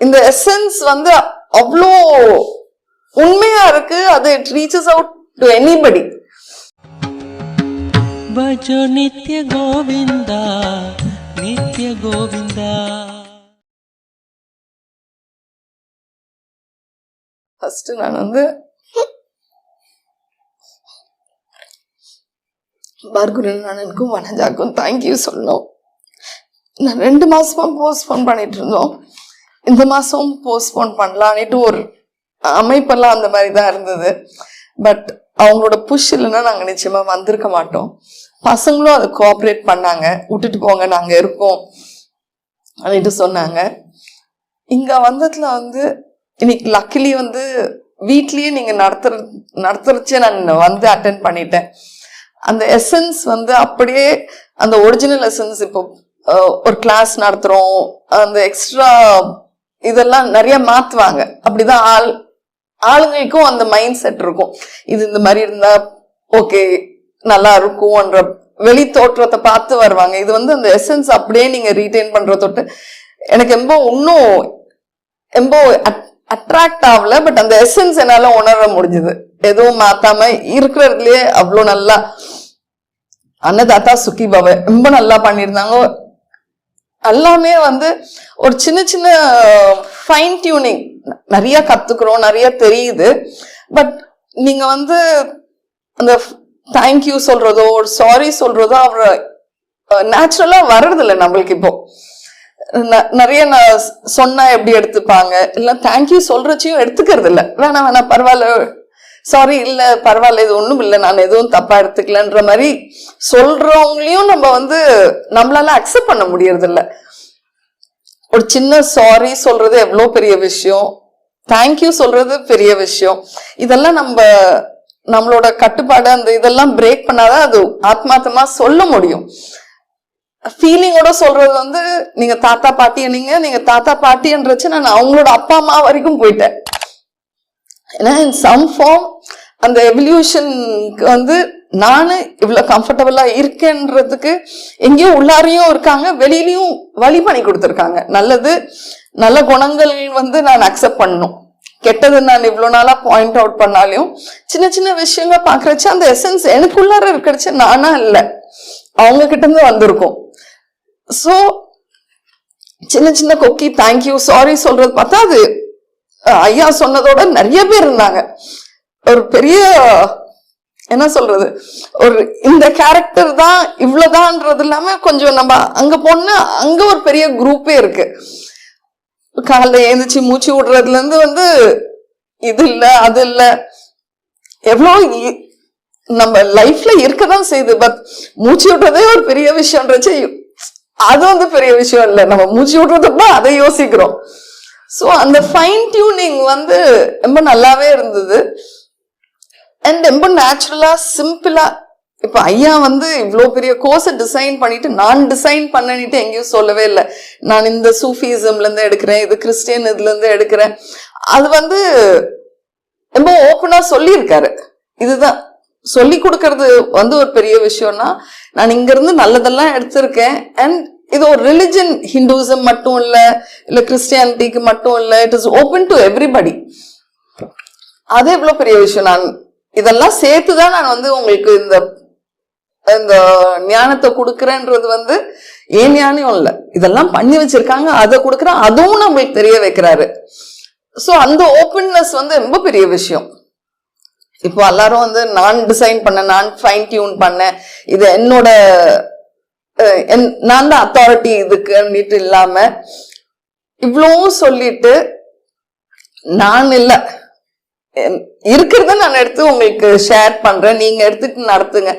இந்த எசன்ஸ் வந்து அவ்வளோ உண்மையா இருக்கு. அது it reaches out to anybody பஜோ நித்ய கோவிந்தா நித்ய கோவிந்தா. ஃபர்ஸ்ட் நான் வந்து பார்குலன் அண்ணனுக்கும் வனஜாக்கும் தேங்க்யூ சொன்னோம் நான் ரெண்டு மாசமா போஸ்ட்போன் பண்ணிட்டு இருந்தோம் இந்த மாசம் போஸ்ட்போன் பண்ணலான்னுட்டு ஒரு அமைப்பெல்லாம் அந்த மாதிரி தான் இருந்தது. பட் அவங்களோட புஷ் இல்லைன்னா நாங்கள் நிச்சயமா வந்திருக்க மாட்டோம். பசங்களும் அதை கோஆப்ரேட் பண்ணாங்க. விட்டுட்டு போங்க நாங்கள் இருக்கோம் அப்படின்ட்டு சொன்னாங்க. இங்கே வந்ததுல வந்து இன்னைக்கு லக்கிலி வந்து வீட்லேயே நீங்கள் நடத்துற நடத்துறச்சே நான் வந்து அட்டன் பண்ணிட்டேன். அந்த எசன்ஸ் வந்து அப்படியே அந்த ஒரிஜினல் எசன்ஸ் இப்போ ஒரு கிளாஸ் நடத்துறோம். அந்த எக்ஸ்ட்ரா இதெல்லாம் நிறைய மாத்துவாங்க. அப்படிதான் ஆள் ஆளுங்களுக்கும் அந்த மைண்ட் செட் இருக்கும். இது இந்த மாதிரி இருந்தா ஓகே நல்லா இருக்கும்ன்ற வெளி தோற்றத்தை பார்த்து வருவாங்க. இது வந்து அந்த எசன்ஸ் அப்படியே நீங்க ரீட்டைன் பண்ற தொட்டு எனக்கு ரொம்ப இன்னும் ரொம்ப அட்ராக்ட் ஆகல பட் அந்த எசன்ஸ் என்னால உணர முடிஞ்சது. எதுவும் மாத்தாம இருக்கிறதுலயே அவ்வளோ நல்லா அன்னதாத்தா சுக்கி பாவை ரொம்ப நல்லா பண்ணியிருந்தாங்க. எல்லாமே வந்து ஒரு சின்ன சின்ன ஃபைன் டியூனிங் நிறைய கத்துக்கிறோம் நிறைய தெரியுது. பட் நீங்க வந்து அந்த தேங்க்யூ சொல்றதோ ஒரு சாரி சொல்றதோ அவர் நேச்சுரலா வர்றதில்ல நம்மளுக்கு இப்போ. ந- நிறைய நான் சொன்னா எப்படி எடுத்துப்பாங்க? இல்ல தேங்க்யூ சொல்றச்சையும் எடுத்துக்கிறது இல்லை வேணாம் வேணா பரவாயில்ல. சாரி இல்ல பரவாயில்ல இது ஒண்ணும் இல்லை நான் எதுவும் தப்பா எடுத்துக்கலன்ற மாதிரி சொல்றவங்களையும் நம்ம வந்து நம்மளால அக்செப்ட் பண்ண முடியறதில்ல. ஒரு சின்ன சாரி சொல்றது எவ்வளோ பெரிய விஷயம்? தேங்க்யூ சொல்றது பெரிய விஷயம். இதெல்லாம் நம்ம நம்மளோட கட்டுப்பாடு அந்த இதெல்லாம் பிரேக் பண்ணாதான் அது ஆத்மார்த்தமா சொல்ல முடியும். ஃபீலிங்கோட சொல்றது வந்து நீங்க தாத்தா பாட்டிய நீங்க? நீங்க தாத்தா பாட்டின்றச்சு நான் அவங்களோட அப்பா அம்மா வரைக்கும் போயிட்டேன். ஏன்னா இன் சம் ஃபார்ம் அந்த எவல்யூஷனுக்கு வந்து நான் இவ்வளோ கம்ஃபர்டபுளாக இருக்கேன்றதுக்கு எங்கேயோ உள்ளாரையும் இருக்காங்க வெளியிலையும் வழி பண்ணி கொடுத்துருக்காங்க. நல்லது நல்ல குணங்கள் வந்து நான் அக்செப்ட் பண்ணணும். கெட்டது நான் இவ்வளோ நாளாக பாயிண்ட் அவுட் பண்ணாலையும் சின்ன சின்ன விஷயங்கள் பார்க்குறச்சு அந்த எசன்ஸ் எனக்குள்ளார இருக்கிறச்சு நானா இல்லை. அவங்க கிட்டேருந்து வந்திருக்கும். ஸோ சின்ன சின்ன கொக்கி தேங்க்யூ சாரி சொல்றது பார்த்தா அது ஐயா சொன்னதோட நிறைய பேர் இருந்தாங்க. ஒரு பெரிய என்ன சொல்றது ஒரு இந்த கேரக்டர் தான் இவ்வளவுதான்றது இல்லாம கொஞ்சம் நம்ம அங்க போனா அங்க ஒரு பெரிய குரூப்பே இருக்கு. காலைல எழுந்திரிச்சு மூச்சு விடுறதுல இருந்து வந்து இது இல்ல அது இல்ல. எவ்வளோ இ- நம்ம லைஃப்ல இருக்கதான் செய்யுது. பட் மூச்சு விடுறதே ஒரு பெரிய விஷயம்ன்றச்சு அது வந்து பெரிய விஷயம் இல்லை. நம்ம மூச்சு விடுறதுக்கு அதை யோசிக்கிறோம். ஸோ அந்த ஃபைன் டியூனிங் வந்து ரொம்ப நல்லாவே இருந்தது. அண்ட் ரொம்ப நேச்சுரலாக சிம்பிளாக இப்போ ஐயா வந்து இவ்வளோ பெரிய கோர்ஸை டிசைன் பண்ணிட்டு நான் டிசைன் பண்ணிட்டு எங்கேயும் சொல்லவே இல்லை. நான் இந்த சூஃபிசம்லேருந்து எடுக்கிறேன் இது கிறிஸ்டியன் இதுலேருந்து எடுக்கிறேன். அது வந்து ரொம்ப ஓப்பனாக சொல்லியிருக்காரு. இதுதான். சொல்லி கொடுக்கறது வந்து ஒரு பெரிய விஷயம்னா நான் இங்கேருந்து நல்லதெல்லாம் எடுத்திருக்கேன். அண்ட் இது ஒரு ரிலிஜன் ஹிந்துசம் மட்டும் இல்லை இல்லை கிறிஸ்டியானிட்டிக்கு மட்டும் இல்லை it is open to everybody அது எவ்வளோ பெரிய விஷயம்? நான் இதெல்லாம் சேர்த்து தான் நான் வந்து உங்களுக்கு இந்த இந்த ஞானத்தை கொடுக்குறேன்றது வந்து ஏன் ஞானம் இல்லை. இதெல்லாம் பண்ணி வச்சிருக்காங்க அதை கொடுக்குறேன் அதுவும் நம்மளுக்கு தெரிய வைக்கிறாரு. ஸோ அந்த ஓப்பன்னஸ் வந்து ரொம்ப பெரிய விஷயம். இப்போ எல்லாரும் வந்து நான் டிசைன் பண்ணேன் நான் ஃபைன் டியூன் பண்ணேன். இது என்னோட நான் தான் அத்தாரிட்டி இதுக்குன்னுட்டு இல்லாம இவ்வளோ சொல்லிட்டு நான் இல்லை. இருக்கிறத நான் எடுத்து உங்களுக்கு ஷேர் பண்றேன். நீங்க எடுத்துட்டு நடத்துங்க.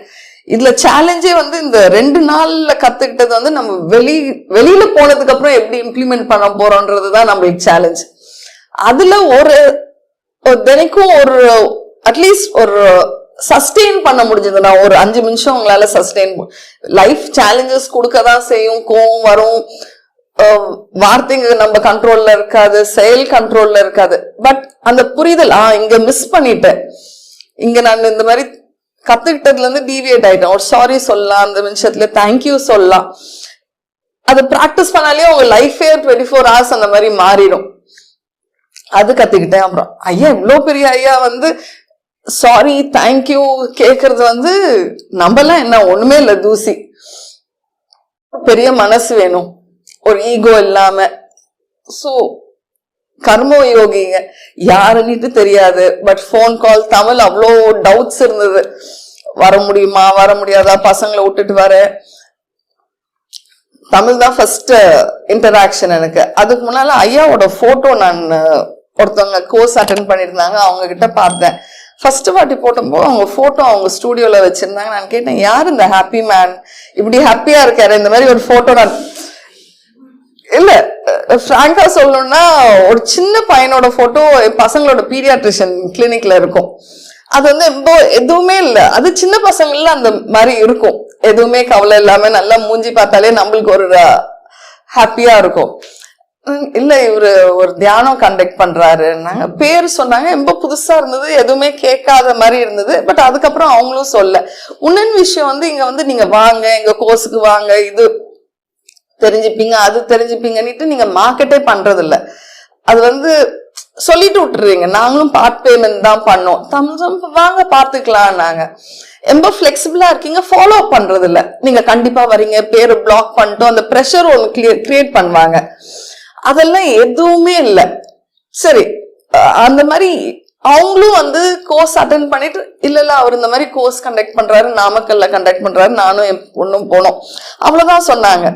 இதுல சேலஞ்சே வந்து இந்த ரெண்டு நாள்ல கத்துக்கிட்டது வந்து நம்ம வெளி வெளியில போனதுக்கு அப்புறம் எப்படி இம்ப்ளிமெண்ட் பண்ண போறோன்றது தான் நம்மளுக்கு சேலஞ்ச் அதுல ஒரு ஒரு தினைக்கும் ஒரு அட்லீஸ்ட் ஒரு சஸ்டெயின் பண்ண முடிஞ்சதுன்னா நான் ஒரு அஞ்சு நிமிஷம் உங்களால சஸ்டெயின் லைஃப் சேலஞ்சஸ் கொடுக்க தான் செய்யும். கோவம் வரும். வார்த்தைங்க நம்ம கண்ட்ரோல்ல இருக்காது. செயல் கண்ட்ரோல்ல இருக்காது. பட் அந்த புரிதல் ஆ இங்க மிஸ் பண்ணிட்டேன். இங்க நான் இந்த மாதிரி கத்துக்கிட்டதுல இருந்து டீவியேட் ஆயிட்டேன். ஒரு சாரி சொல்லலாம். அந்த நிமிஷத்துல தேங்க்யூ சொல்லலாம். அதை ப்ராக்டிஸ் பண்ணாலே உங்க லைஃபே டுவெண்ட்டி ஃபோர் ஹவர்ஸ் அந்த மாதிரி மாறிடும். அது கத்துக்கிட்டேன் அப்புறம் ஐயா இவ்வளோ பெரிய ஐயா வந்து சாரி தேங்க்யூ கேட்கறது வந்து நம்மலாம் என்ன ஒண்ணுமே இல்லை தூசி. பெரிய மனசு வேணும். ஒரு ஈகோ இல்லாம. ஸோ கர்ம யோகிங்க யாருன்னுட்டு தெரியாது. பட் ஃபோன் கால் தமிழ் அவ்வளோ டவுட்ஸ் இருந்தது. வர முடியுமா வர முடியாதா பசங்களை விட்டுட்டு வரேன் தமிழ் தான் ஃபர்ஸ்ட் இன்டராக்ஷன் uh, எனக்கு. அதுக்கு முன்னால ஐயாவோட போட்டோ நான் ஒருத்தவங்க கோர்ஸ் அட்டன் பண்ணியிருந்தாங்க. அவங்க கிட்ட பார்த்தேன். ஃபர்ஸ்ட் வாட்டி போட்டப்போ அவங்க ஃபோட்டோ அவங்க ஸ்டூடியோவில் வச்சுருந்தாங்க. நான் கேட்டேன் யார் இந்த ஹாப்பி மேன் இப்படி ஹாப்பியாக இருக்காரு. இந்த மாதிரி ஒரு ஃபோட்டோ நான் இல்லை ஃப்ராங்காக சொல்லணும்னா ஒரு சின்ன பையனோட ஃபோட்டோ பசங்களோட பீடியாட்ரிஷியன் கிளினிக்கில் இருக்கும். அது வந்து ரொம்ப எதுவுமே இல்லை. அது சின்ன பசங்களில் அந்த மாதிரி இருக்கும். எதுவுமே கவலை இல்லாமல் நல்லா மூஞ்சி பார்த்தாலே நம்மளுக்கு ஒரு ஹாப்பியாக இருக்கும். இல்ல இவரு ஒரு தியானம் கண்டக்ட் பண்றாருன்னாங்க பேர் சொன்னாங்க. ரொம்ப புதுசா இருந்தது. எதுவுமே கேட்காத மாதிரி இருந்தது. பட் அதுக்கப்புறம் அவங்களும் சொல்ல. உன்னன் விஷயம் வந்து இங்க வந்து நீங்க வாங்க. எங்க கோர்ஸுக்கு வாங்க. இது தெரிஞ்சுப்பீங்க அது தெரிஞ்சுப்பீங்கன்னுட்டு நீங்க மார்க்கெட்டே பண்றது இல்ல அது வந்து சொல்லிட்டு விட்டுறீங்க. நாங்களும் பார்ட் பேமெண்ட் தான் பண்ணோம். தமிழ் வாங்க பார்த்துக்கலாம் நாங்க. ரொம்ப ஃபிளெக்சிபிளா இருக்கீங்க. ஃபாலோ பண்றது இல்ல நீங்க கண்டிப்பா வரீங்க. பேரு பிளாக் பண்ணிட்டோம். அந்த ப்ரெஷர் ஒன்று கிரியேட் பண்ணுவாங்க. அதெல்லாம் எதுவுமே இல்லை. சரி அந்த மாதிரி அவங்களும் வந்து கோர்ஸ் அட்டன் பண்ணிட்டு இல்ல இல்ல அவர் இந்த மாதிரி கோர்ஸ் கண்டக்ட் பண்றாரு நாமக்கல்ல கண்டக்ட் பண்றாரு நானும் என் பொண்ணும் போனோம். அவ்வளவுதான் சொன்னாங்க.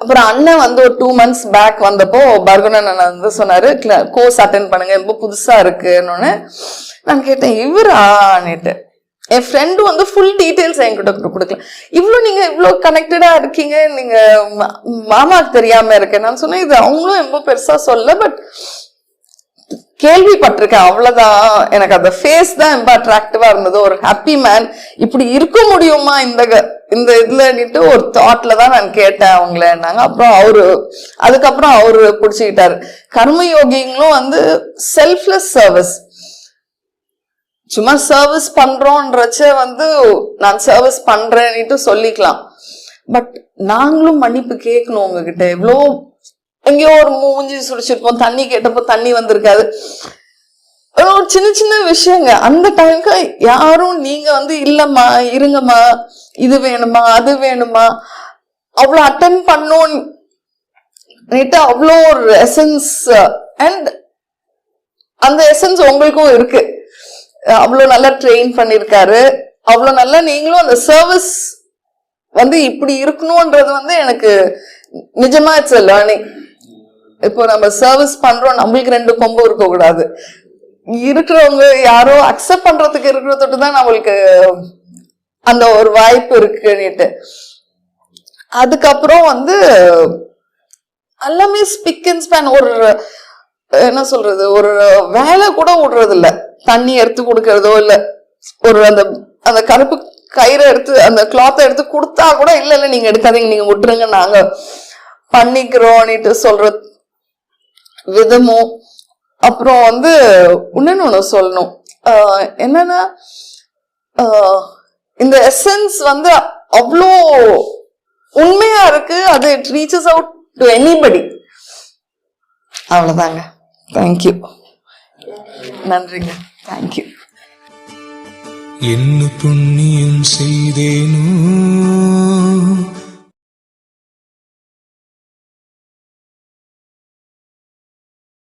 அப்புறம் அண்ணன் வந்து ஒரு டூ மந்த்ஸ் பேக் வந்தப்போ பர்குணன் அண்ணன் வந்து சொன்னாரு கோர்ஸ் அட்டன் பண்ணுங்க ரொம்ப புதுசா இருக்குன்னு நான் கேட்டேன் இவரான்னுட்டு என் ஃப்ரெண்டு வந்து ஃபுல் டீட்டெயில்ஸ் என்கிட்ட கொடுக்கல. இவ்வளோ நீங்கள் இவ்வளோ கனெக்டடாக இருக்கீங்க நீங்கள் மாமாவுக்கு மாமாக்கு இருக்கேன். நான் சொன்னேன் இது அவங்களும் ரொம்ப பெருசாக சொல்ல பட் கேள்விப்பட்டிருக்கேன் அவ்வளோதான் எனக்கு அந்த ஃபேஸ் தான் ரொம்ப அட்ராக்டிவாக இருந்தது. ஒரு ஹாப்பி மேன் இப்படி இருக்க முடியுமா இந்த க- இந்த இதுலன்னுட்டு ஒரு தாட்டில் தான் நான் கேட்டேன் அவங்களேன்னாங்க அப்புறம் அவரு அதுக்கப்புறம் அவரு பிடிச்சிக்கிட்டாரு. கர்மயோகிங்களும் வந்து செல்ஃப்லெஸ் சர்வீஸ் சும்மா சர்வீஸ் பண்றோன்றச்ச வந்து நான் சர்வீஸ் பண்றேன்னுட்டு சொல்லிக்கலாம். பட் நாங்களும் மன்னிப்பு கேட்கணும் உங்ககிட்ட. எவ்வளோ எங்கேயோ ஒரு மூஞ்சி சுடிச்சிருப்போம் தண்ணி கேட்டப்போ தண்ணி வந்திருக்காது. ஒரு சின்ன சின்ன விஷயங்க. அந்த டைம்க்கு யாரும் நீங்க வந்து இல்லம்மா இருங்கம்மா இது வேணுமா அது வேணுமா அவ்வளோ அட்டன் பண்ணோம் அவ்வளோ ஒரு எசன்ஸ் அண்ட் அந்த எசன்ஸ் உங்களுக்கும் இருக்கு. அவ்வளோ நல்லா ட்ரெயின் பண்ணியிருக்காரு அவ்வளோ நல்லா நீங்களும் அந்த சர்வீஸ் வந்து இப்படி இருக்கணுன்றது வந்து எனக்கு நிஜமா இட்ஸ் லேர்னிங் இப்போ நம்ம சர்வீஸ் பண்றோம் நம்மளுக்கு ரெண்டு கொம்பு இருக்கக்கூடாது. இருக்கிறவங்க யாரோ அக்செப்ட் பண்றதுக்கு இருக்கிறத தான் நம்மளுக்கு அந்த ஒரு வாய்ப்பு இருக்குன்னுட்டு. அதுக்கப்புறம் வந்து எல்லாமே ஸ்பிக் அண்ட் ஸ்பேன் ஒரு என்ன சொல்றது ஒரு வேலை கூட விடுறது இல்லை தண்ணி எடுத்து கொடுக்கறதோ இல்ல ஒரு அந்த அந்த கருப்பு கயிறை எடுத்து அந்த கிளாத்தை எடுத்து கொடுத்தா கூட இல்ல இல்ல நீங்க எடுக்காதீங்க நீங்க விட்டுருங்க நாங்க பண்ணிக்கிறோம்னுட்டு சொல்ற விதமும் அப்புறம் வந்து இன்னொன்னு ஒன்று சொல்லணும். என்னன்னா இந்த எசன்ஸ் வந்து அவ்வளோ உண்மையா இருக்கு அது it reaches out to anybody அவ்வளோதாங்க தேங்க்யூ நன்றிங்க. தேங்க்யூ என்ன புண்ணியம் செய்தேனோ